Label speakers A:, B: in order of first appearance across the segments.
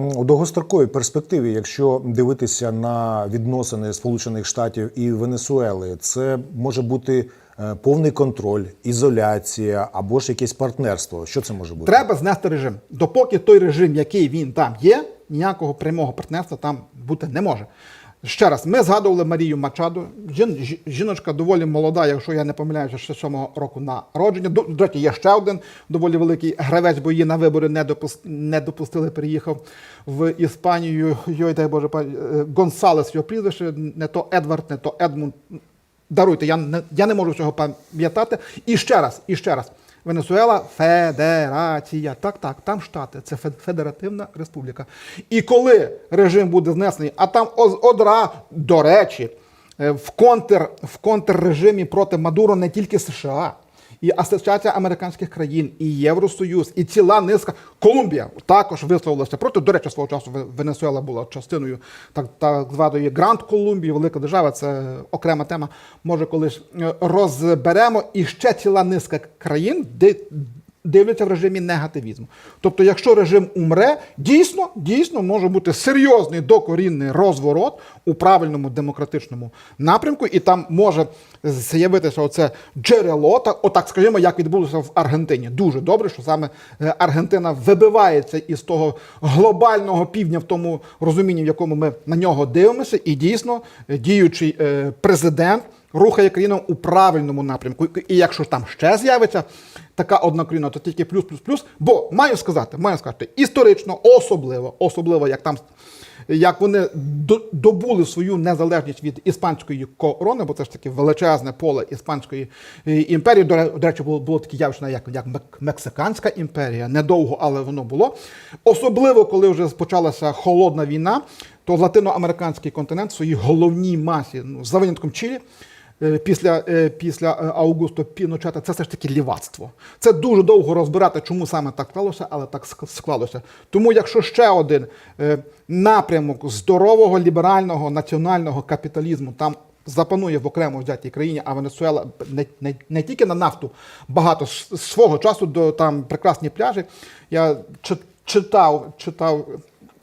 A: У довгостроковій перспективі, якщо дивитися на відносини Сполучених Штатів і Венесуели, це може бути е, повний контроль, ізоляція або ж якесь партнерство. Що це може бути?
B: Треба знести режим. Допоки той режим, який він там є, ніякого прямого партнерства там бути не може. Ще раз, ми згадували Марію Мачаду. Жін, жіночка доволі молода, якщо я не помиляюся, ще сьомого року народження. До, до речі, є ще один доволі великий гравець, бо її на вибори не, допус, не допустили. Переїхав в Іспанію. Йой, дай Боже, е, Гонсалес його прізвище, не то Едвард, не то Едмунд. Даруйте, я не, я не можу цього пам'ятати. І ще раз, і ще раз. Венесуела федерація. Так, так, там штати, це фе- федеративна республіка. І коли режим буде знесений, а там одра, до речі, е, в контр в контррежимі проти Мадуро не тільки США. І Асоціація американських країн, і Євросоюз, і ціла низка Колумбія також висловилася проти. До речі, свого часу Венесуела була частиною так, так званої Гранд Колумбії, велика держава. Це окрема тема. Може, колись е, розберемо. І ще ціла низка країн, де дивляться в режимі негативізму. Тобто, якщо режим умре, дійсно, дійсно може бути серйозний докорінний розворот у правильному демократичному напрямку, і там може з'явитися оце джерело, так, отак скажімо, як відбулося в Аргентині. Дуже добре, що саме е, Аргентина вибивається із того глобального півдня в тому розумінні, в якому ми на нього дивимося, і дійсно е, діючий е, президент рухає країну у правильному напрямку. І якщо там ще з'явиться така одна країна, то тільки плюс, плюс, плюс. Бо маю сказати, маю сказати, історично, особливо, особливо, як там. Як вони до- добули свою незалежність від іспанської корони, бо це ж таки величезне поле іспанської е, імперії. До речі, було, було таке явище, як, як Мексиканська імперія. Недовго, але воно було. Особливо, коли вже почалася холодна війна, то латиноамериканський континент в своїй головній масі, ну, за винятком Чилі, після, е, після е, Аугусто Піночета, це все ж таки лівацтво. Це дуже довго розбирати, чому саме так склалося, але так склалося. Тому, якщо ще один е, напрямок здорового ліберального національного капіталізму там запанує в окремо взятій країні, а Венесуела не, не, не тільки на нафту багато свого часу до там прекрасні пляжі. Я читав, читав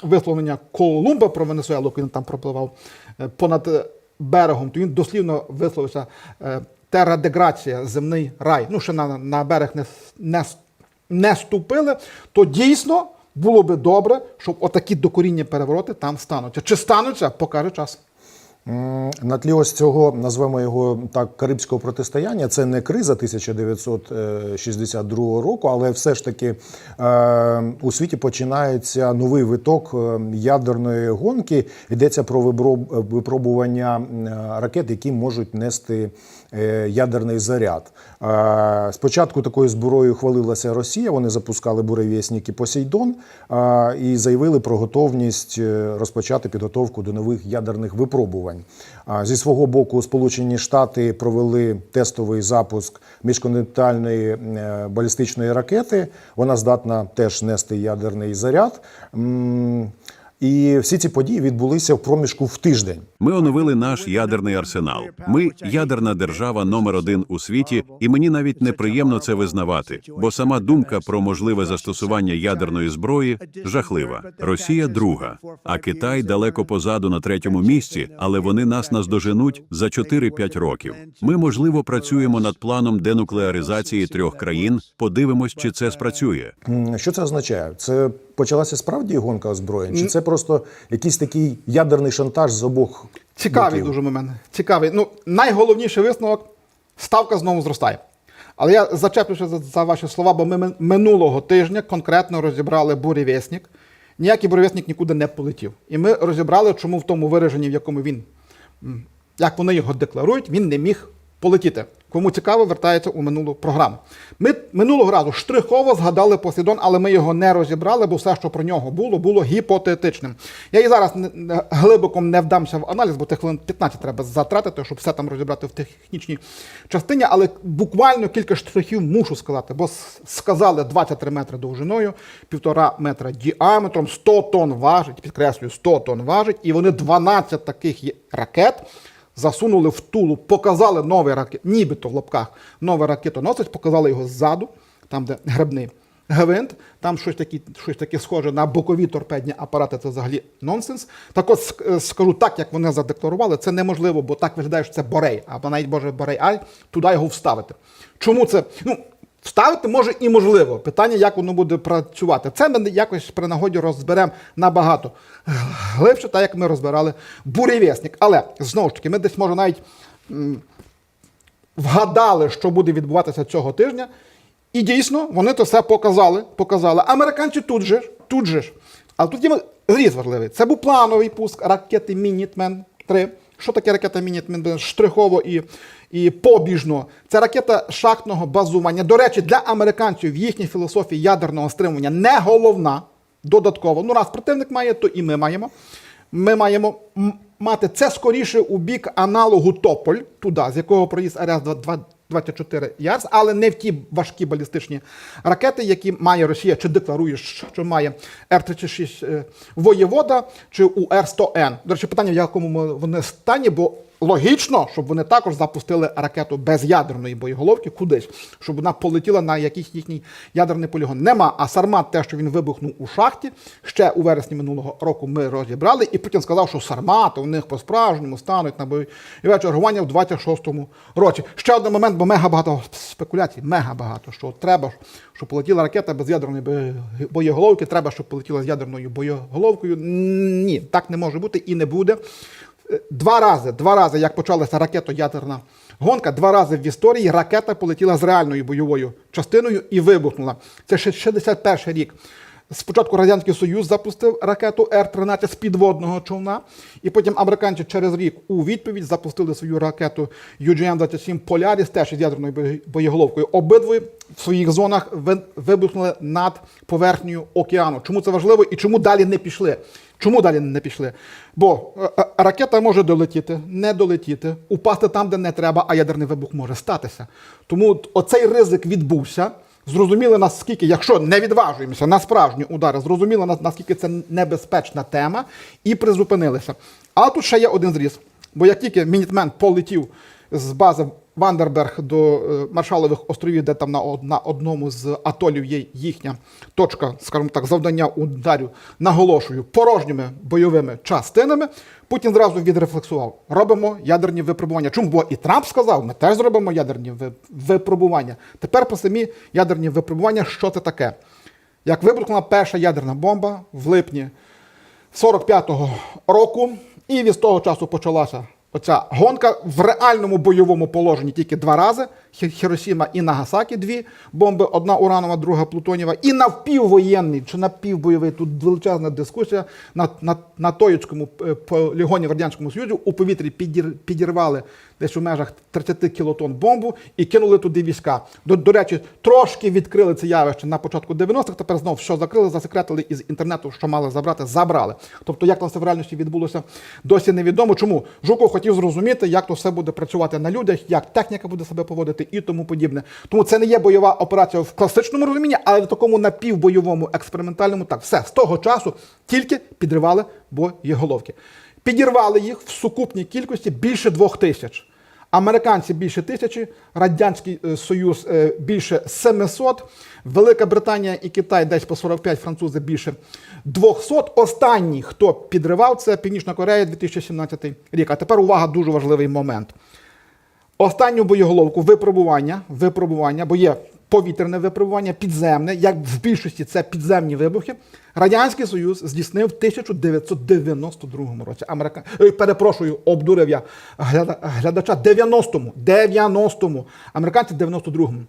B: висловлення Колумба про Венесуелу, коли він там пропливав е, понад е, берегом, то він дослівно висловився е, терадеграція, земний рай. Ну, ще на, на берег не, не, не ступили, то дійсно було би добре, щоб отакі докоріння перевороти там стануться. Чи стануться, покаже час.
A: На тлі ось цього, назвемо його так, карибського протистояння, це не криза 1962 року, але все ж таки е, у світі починається новий виток е, ядерної гонки. Йдеться про випробування е, ракет, які можуть нести е, ядерний заряд. Е, Спочатку такою зброєю хвалилася Росія. Вони запускали буревісніки Посейдон е, і заявили про готовність е, розпочати підготовку до нових ядерних випробувань. Зі свого боку, Сполучені Штати провели тестовий запуск міжконтинентальної е, балістичної ракети. Вона здатна теж нести ядерний заряд. І всі ці події відбулися в проміжку в тиждень.
C: Ми оновили наш ядерний арсенал. Ми ядерна держава номер один у світі, і мені навіть неприємно це визнавати, бо сама думка про можливе застосування ядерної зброї жахлива. Росія друга, а Китай далеко позаду на третьому місці, але вони нас наздоженуть за 4-5 років. Ми можливо працюємо над планом денуклеаризації трьох країн. Подивимось, чи це спрацює.
A: Що це означає? Це почалася справді гонка озброєнь? Чи це просто якийсь такий ядерний шантаж з обох
B: Цікавий
A: боків?
B: дуже момент. Цікавий. Ну, найголовніший висновок ставка знову зростає. Але я зачеплюся за, за ваші слова, бо ми ми минулого тижня конкретно розібрали бурєвєснік. Ніякий бурєвєснік нікуди не полетів. І ми розібрали, чому в тому вираженні, в якому він, як вони його декларують, він не міг полетіти. Кому цікаво, вертається у минулу програму. Ми минулого разу штрихово згадали Посейдон, але ми його не розібрали, бо все, що про нього було, було гіпотетичним. Я і зараз глибоко не вдамся в аналіз, бо тих хвилин 15 треба затратити, щоб все там розібрати в технічній частині. Але буквально кілька штрихів мушу сказати, бо сказали 23 метри довжиною, півтора метра діаметром, 100 тонн важить, підкреслюю, 100 тонн важить, і вони 12 таких є ракет засунули в тулу, показали новий ракет, нібито в лапках новий ракетоносець, показали його ззаду, там, де гребний гвинт, там щось таке, щось таке схоже на бокові торпедні апарати, це взагалі нонсенс. Так от е, скажу так, як вони задекларували, це неможливо, бо так виглядає, що це Борей, або навіть Боже Борей Аль, туди його вставити. Чому це? Ну, Вставити може і можливо. Питання, як воно буде працювати. Це ми якось при нагоді розберемо набагато глибше, так як ми розбирали бурєвєсник. Але знову ж таки, ми десь може навіть м, вгадали, що буде відбуватися цього тижня. І дійсно вони то все показали. показали. Американці тут же, тут же ж. Але тут є зріз важливий. Це був плановий пуск ракети Мінітмен 3. Що таке ракета Мінітмен? Штрихово і, і побіжно. Це ракета шахтного базування. До речі, для американців в їхній філософії ядерного стримування не головна. Додатково. Ну, раз противник має, то і ми маємо. Ми маємо мати це скоріше у бік аналогу Тополь, туди, з якого проїзд РС-24 Ярс, але не в ті важкі балістичні ракети, які має Росія, чи декларує, що має Р-36 е, воєвода, чи у Р-100Н. До речі, питання, в якому вони стані, бо логічно, щоб вони також запустили ракету без ядерної боєголовки кудись, щоб вона полетіла на якийсь їхній ядерний полігон. Нема. А Сармат, те, що він вибухнув у шахті, ще у вересні минулого року ми розібрали, і Путін сказав, що Сармати у них по-справжньому стануть на бойове чергування в 26-му році. Ще один момент, бо мега багато спекуляцій, мега багато. Що треба, щоб полетіла ракета без ядерної боєголовки, треба, щоб полетіла з ядерною боєголовкою. Ні, так не може бути і не буде. Два рази, два рази, як почалася ракето-ядерна гонка, два рази в історії ракета полетіла з реальною бойовою частиною і вибухнула. Це ще 61 рік. Спочатку Радянський Союз запустив ракету Р-13 з підводного човна, і потім американці через рік у відповідь запустили свою ракету UGM-27 Polaris теж із ядерною боєголовкою. Обидві в своїх зонах вибухнули над поверхнею океану. Чому це важливо і чому далі не пішли? Чому далі не пішли? Бо е, е, ракета може долетіти, не долетіти, упасти там, де не треба, а ядерний вибух може статися. Тому оцей ризик відбувся. Зрозуміли, наскільки, якщо не відважуємося на справжні удари, зрозуміли, наскільки це небезпечна тема, і призупинилися. Але тут ще є один зріз. Бо як тільки Мінітмен полетів з бази Вандерберг до е, Маршалових островів, де там на, на одному з атолів є їхня точка, скажімо так, завдання ударів, наголошую, порожніми бойовими частинами, Путін зразу відрефлексував. Робимо ядерні випробування. Чому? Бо і Трамп сказав, ми теж зробимо ядерні випробування. Тепер про самі ядерні випробування, що це таке? Як вибухнула перша ядерна бомба в липні 45-го року, і від того часу почалася оця гонка в реальному бойовому положенні тільки два рази: Хіросіма і Нагасакі дві бомби, одна уранова, друга плутонієва, і навпіввоєнний чи напівбойовий. Тут величезна дискусія на, на, на Тоїцькому е, полігоні в Радянському Союзі у повітрі підір, підірвали десь у межах 30 кілотон бомбу і кинули туди війська. До, до речі, трошки відкрили це явище на початку 90-х, тепер знову що закрили, засекретили із інтернету, що мали забрати, забрали. Тобто, як там це в реальності відбулося, досі невідомо. Чому Жуков хотів зрозуміти, як то все буде працювати на людях, як техніка буде себе поводити і тому подібне. Тому це не є бойова операція в класичному розумінні, але в такому напівбойовому експериментальному так все з того часу тільки підривали боєголовки. Підірвали їх в сукупній кількості більше двох тисяч. Американці більше тисячі, Радянський е, Союз е, більше 700, Велика Британія і Китай десь по 45, французи більше 200. Останній, хто підривав, це Північна Корея 2017 рік. А тепер увага, дуже важливий момент. Останню боєголовку випробування, випробування, бо є повітряне випробування, підземне, як в більшості це підземні вибухи. Радянський Союз здійснив в 1992 році. Америка... Перепрошую, обдурив я глядача 90-му, 90-му, американці 92-му.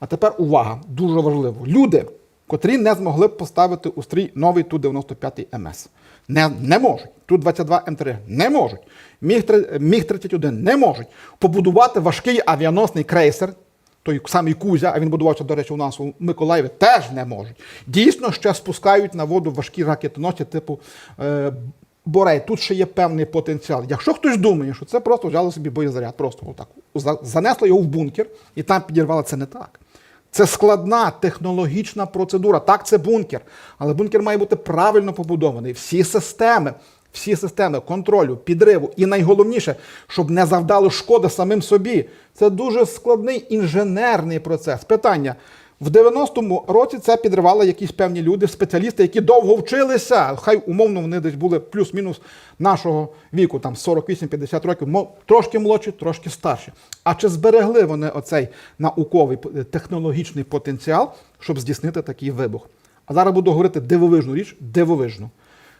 B: А тепер увага, дуже важливо. Люди, котрі не змогли поставити у стрій новий Ту-95 МС. Не, не можуть. Ту-22 М3 не можуть. Міг, три- Міг-31 не можуть. Побудувати важкий авіаносний крейсер, той самий Кузя, а він будувався, до речі, у нас у Миколаєві, теж не можуть. Дійсно, ще спускають на воду важкі ракетоносці типу е, Борей. Тут ще є певний потенціал. Якщо хтось думає, що це просто взяли собі боєзаряд, просто отак, занесли його в бункер і там підірвали, це не так. Це складна технологічна процедура. Так, це бункер, але бункер має бути правильно побудований. Всі системи, всі системи контролю, підриву, і найголовніше, щоб не завдало шкоди самим собі. Це дуже складний інженерний процес. Питання: В 90-му році це підривали якісь певні люди, спеціалісти, які довго вчилися. Хай умовно вони десь були плюс-мінус нашого віку, там 48-50 років, трошки молодші, трошки старші. А чи зберегли вони оцей науковий технологічний потенціал, щоб здійснити такий вибух? А зараз буду говорити дивовижну річ, дивовижну.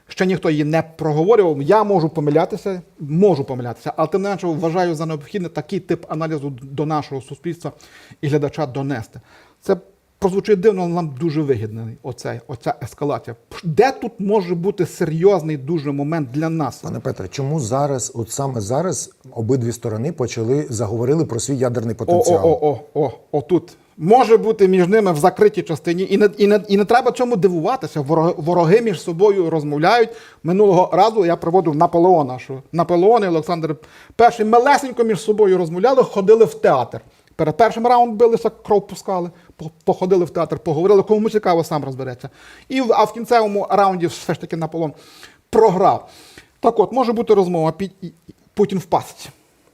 B: Ще ніхто її не проговорював. Я можу помилятися, можу помилятися, але тим не менше вважаю за необхідне такий тип аналізу до нашого суспільства і глядача донести. Це прозвучить дивно, але нам дуже вигідний оцей, оця ескалація. Де тут може бути серйозний дуже момент для нас?
A: Пане Петре, чому зараз, от саме зараз, обидві сторони почали заговорили про свій ядерний потенціал?
B: о, о, о, о, отут. Може бути між ними в закритій частині, і не, і не, і не треба цьому дивуватися. Вороги, вороги між собою розмовляють. Минулого разу я проводив Наполеона, що Наполеон і Олександр І малесенько між собою розмовляли, ходили в театр. Перед першим раунд билися, кров пускали, походили в театр, поговорили, кому цікаво, сам розбереться. І, а в кінцевому раунді все ж таки Наполеон програв. Так от, може бути розмова, Путін в.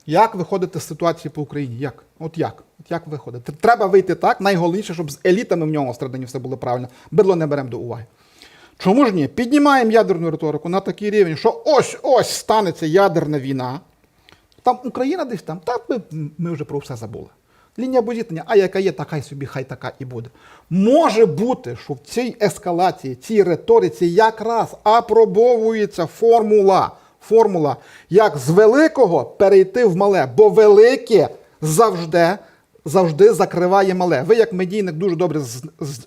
B: Як виходити з ситуації по Україні? Як? От як? От як виходити? Треба вийти так. Найголовніше, щоб з елітами в ньому всередині все було правильно. Бидло не беремо до уваги. Чому ж ні? Піднімаємо ядерну риторику на такий рівень, що ось ось станеться ядерна війна. Там Україна десь там, так ми, ми вже про все забули. Лінія зіткнення, а яка є, така й собі, хай така і буде. Може бути, що в цій ескалації, цій риториці якраз апробовується формула, формула, як з великого перейти в мале, бо велике завжди, завжди закриває мале. Ви, як медійник, дуже добре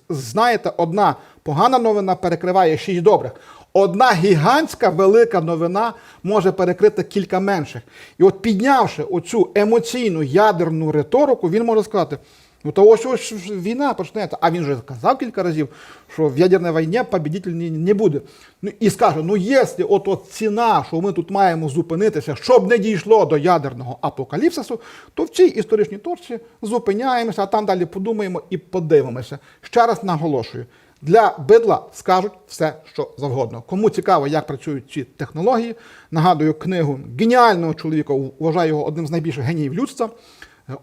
B: знаєте, одна погана новина перекриває шість добрих. Одна гігантська велика новина може перекрити кілька менших. І от піднявши оцю емоційну ядерну риторику, він може сказати: ну то ось ось війна почнеться. А він же казав кілька разів, що в ядерній війні победитель не, не буде. Ну і скаже: ну якщо от, от ціна, що ми тут маємо зупинитися, щоб не дійшло до ядерного апокаліпсису, то в цій історичній точці зупиняємося, а там далі подумаємо і подивимося. Ще раз наголошую. Для бидла скажуть все, що завгодно. Кому цікаво, як працюють ці технології, нагадую книгу геніального чоловіка, вважаю його одним з найбільших геніїв людства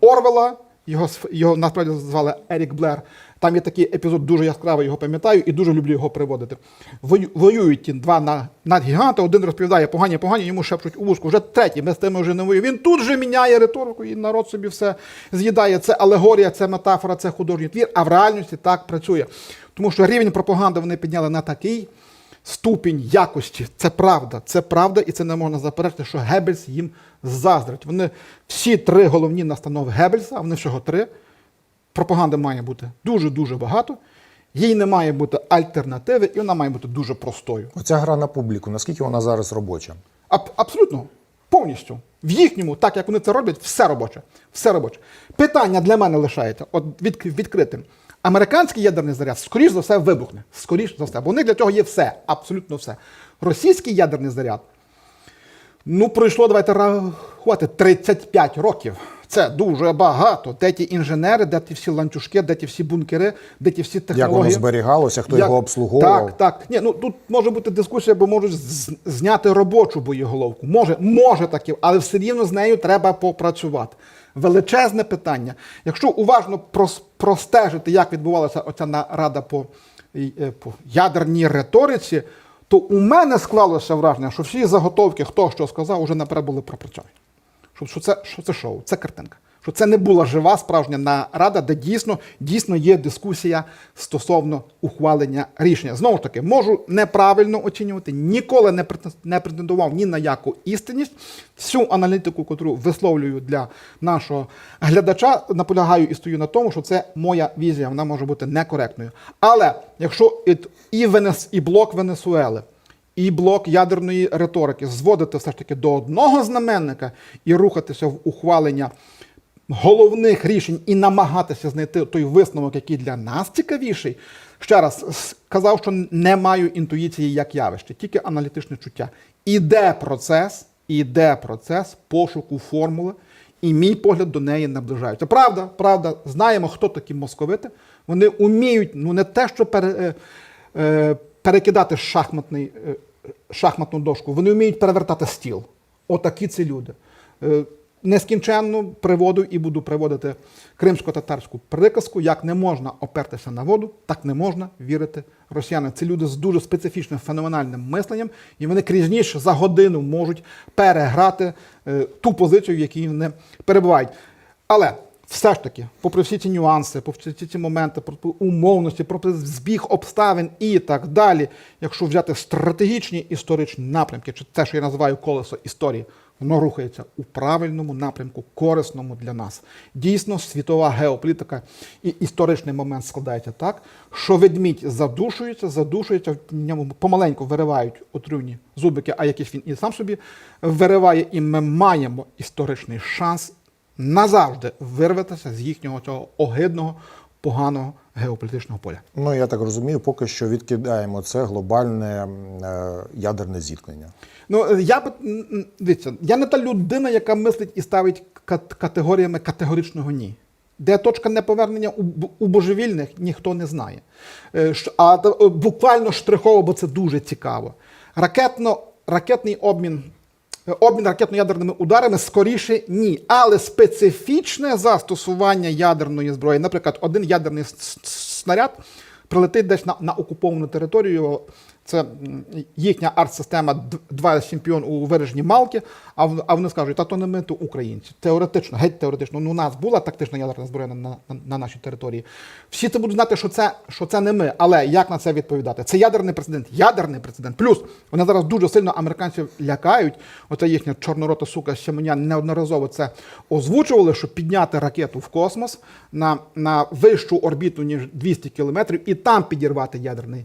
B: Орвела. Його, його насправді звали Ерік Блер. Там є такий епізод, дуже яскравий, його пам'ятаю, і дуже люблю його приводити. Воюють ті два на- надгіганти, один розповідає погані, погані, йому шепчуть у вушку. Вже третій, ми з тими вже не воюємо. Він тут же міняє риторику, і народ собі все з'їдає. Це алегорія, це метафора, це художній твір, а в реальності так працює. Тому що рівень пропаганди вони підняли на такий ступінь якості. Це правда, це правда, і це не можна заперечити, що Геббельс їм заздрить. Вони всі три головні настанови Геббельса, а вони всього три. Пропаганди має бути дуже-дуже багато. Їй не має бути альтернативи, і вона має бути дуже простою.
A: Оця гра на публіку, наскільки вона зараз робоча?
B: Аб- абсолютно повністю. В їхньому, так як вони це роблять, все робоче. Все робоче. Питання для мене лишається от від, відкритим. Американський ядерний заряд, скоріш за все, вибухне. Скоріш за все. Бо у них для цього є все, абсолютно все. Російський ядерний заряд, ну, пройшло, давайте рахувати, 35 років. Це дуже багато. Де ті інженери, де ті всі ланцюжки, де ті всі бункери, де ті всі
A: Як воно зберігалося, хто
B: Як-
A: його обслуговував?
B: Так, так. Ні, ну тут може бути дискусія, бо можуть зняти робочу боєголовку. Може, може таке, але все рівно з нею треба попрацювати. Величезне питання. Якщо уважно прос- простежити, як відбувалася оця нарада по, е, по ядерній риториці, то у мене склалося враження, що всі заготовки, хто що сказав, уже наперед були пропрацьовані. Що, що, це, що це шоу, це картинка. Що це не була жива справжня нарада, де дійсно, дійсно є дискусія стосовно ухвалення рішення. Знову ж таки, можу неправильно оцінювати, ніколи не не претендував ні на яку істинність. Всю аналітику, яку висловлюю для нашого глядача, наполягаю і стою на тому, що це моя візія, вона може бути некоректною. Але якщо і, Венес, і блок Венесуели, і блок ядерної риторики зводити все ж таки до одного знаменника і рухатися в ухвалення головних рішень і намагатися знайти той висновок, який для нас цікавіший. Ще раз сказав, що не маю інтуїції як явище, тільки аналітичне чуття. Іде процес, іде процес пошуку формули, і мій погляд до неї наближається. Правда, правда, знаємо, хто такі московити. Вони вміють, ну не те, що пере, е, е, перекидати шахматний, е, шахматну дошку, вони вміють перевертати стіл. Отакі ці люди. Е, нескінченно приводив і буду приводити кримсько-татарську приказку: як не можна опертися на воду, так не можна вірити росіянам. Це люди з дуже специфічним феноменальним мисленням, і вони крізь за годину можуть переграти е, ту позицію, в якій вони перебувають. Але все ж таки, попри всі ці нюанси, попри всі ці моменти, попри умовності, попри збіг обставин і так далі, якщо взяти стратегічні історичні напрямки, чи те, що я називаю колесо історії, воно рухається у правильному напрямку, корисному для нас. Дійсно, світова геополітика і історичний момент складається так, що ведмідь задушується, задушується, в ньому помаленьку виривають отруйні зубики, а якийсь він і сам собі вириває, і ми маємо історичний шанс назавжди вирватися з їхнього цього огидного, поганого геополітичного поля.
A: Ну я так розумію, поки що відкидаємо це глобальне е, ядерне зіткнення.
B: Ну, е, я б дивіться, я не та людина, яка мислить і ставить кат- категоріями категоричного ні. Де точка неповернення у, божевільних ніхто не знає. Е, А е, буквально штрихово, бо це дуже цікаво. Ракетно, ракетний обмін, обмін ракетно-ядерними ударами скоріше ні. Але специфічне застосування ядерної зброї, наприклад, один ядерний снаряд прилетить десь на, на окуповану територію. Це їхня арт-система д- два чемпіон у вираженні Малки, а, а вони скажуть, та то не ми, то українці. Теоретично, геть теоретично. Ну, у нас була тактична ядерна зброя на, на, на нашій території. Всі це будуть знати, що це, що це не ми. Але як на це відповідати? Це ядерний прецедент. Ядерний прецедент. Плюс вони зараз дуже сильно американців лякають. Оця їхня чорнорота сука Щеменян неодноразово це озвучували, що підняти ракету в космос на, на вищу орбіту, ніж 200 кілометрів, і там підірвати ядерний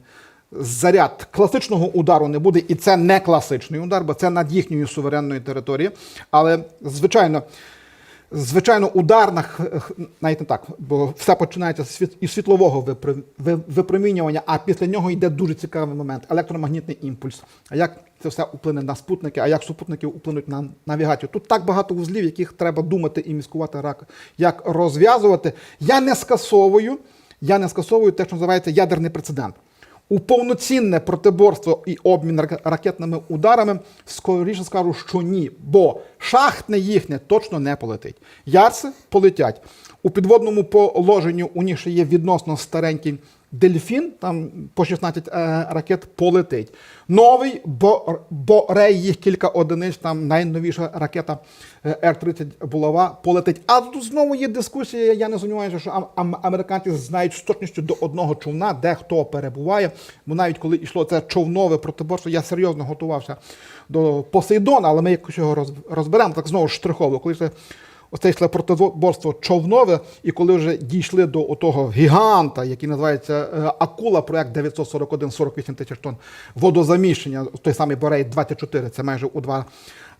B: заряд класичного удару не буде, і це не класичний удар, бо це над їхньою суверенною територією. Але, звичайно, звичайно, удар на навіть не так, бо все починається із світлового випромінювання, а після нього йде дуже цікавий момент електромагнітний імпульс. А як це все вплине на спутники, а як супутники вплинуть на навігацію? Тут так багато вузлів, яких треба думати і міскувати рак, як розв'язувати. Я не скасовую, я не скасовую те, що називається ядерний прецедент. У повноцінне протиборство і обмін рак- ракетними ударами скоріше скажу, що ні, бо шахтне їхнє точно не полетить. Ярси полетять. У підводному положенні у них ще є відносно старенький дельфін, там по 16 е, ракет полетить. Новий Бо- Борей, їх кілька одиниць, там найновіша ракета е, Р-30 булава полетить. А тут знову є дискусія. Я не сумніваюся, що ам- ам- американці знають з точністю до одного човна, де хто перебуває. Бо навіть коли йшло це човнове протиборство, я серйозно готувався до Посейдона, але ми якось його роз- розберемо так знову штрихово. Коли це Оце йшло протиборство човнове, і коли вже дійшли до того гіганта, який називається е, Акула, проект 941-48 тисяч тонн водозаміщення, той самий Борей 24, це майже у два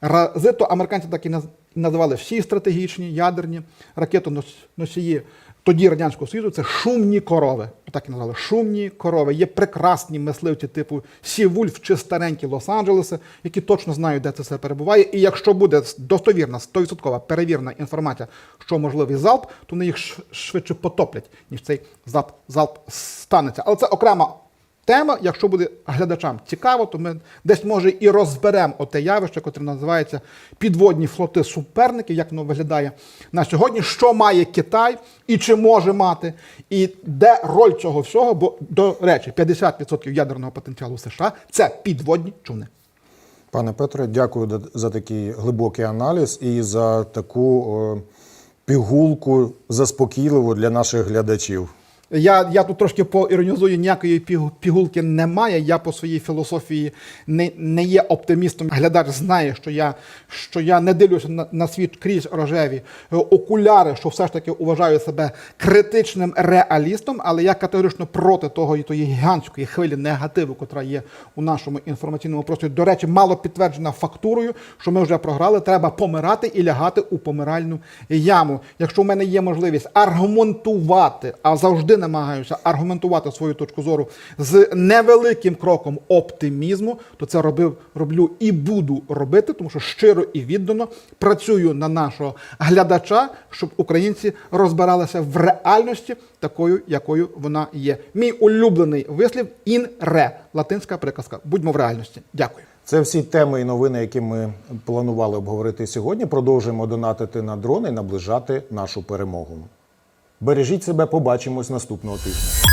B: рази, то американці так і називали всі стратегічні ядерні ракетоносії тоді Радянського Союзу це шумні корови. Так і назвали шумні корови. Є прекрасні мисливці типу Сівульф чи старенькі Лос-Анджелеси, які точно знають, де це все перебуває. І якщо буде достовірна, 100% перевірена інформація, що можливий залп, то вони їх швидше потоплять, ніж цей залп, залп станеться. Але це окрема тема. Якщо буде глядачам цікаво, то ми десь може і розберемо оте явище, яке називається підводні флоти суперників, як воно виглядає на сьогодні, що має Китай і чи може мати, і де роль цього всього, бо до речі, 50% ядерного потенціалу США це підводні човни.
A: Пане Петре, дякую за такий глибокий аналіз і за таку е, пігулку заспокійливу для наших глядачів.
B: Я, я тут трошки поіронізую, ніякої пігулки немає. Я по своїй філософії не, не є оптимістом. Глядач знає, що я, що я не дивлюся на, на світ крізь рожеві е, окуляри, що все ж таки вважаю себе критичним реалістом, але я категорично проти того і тої гігантської хвилі негативу, котра є у нашому інформаційному просторі. До речі, мало підтверджена фактурою, що ми вже програли. Треба помирати і лягати у помиральну яму. Якщо в мене є можливість аргументувати, а намагаюся аргументувати свою точку зору з невеликим кроком оптимізму, то це робив, роблю і буду робити, тому що щиро і віддано працюю на нашого глядача, щоб українці розбиралися в реальності такою, якою вона є. Мій улюблений вислів ін ре латинська приказка. Будьмо в реальності. Дякую.
A: Це всі теми і новини, які ми планували обговорити сьогодні. Продовжуємо донатити на дрони і наближати нашу перемогу. Бережіть себе, побачимось наступного тижня.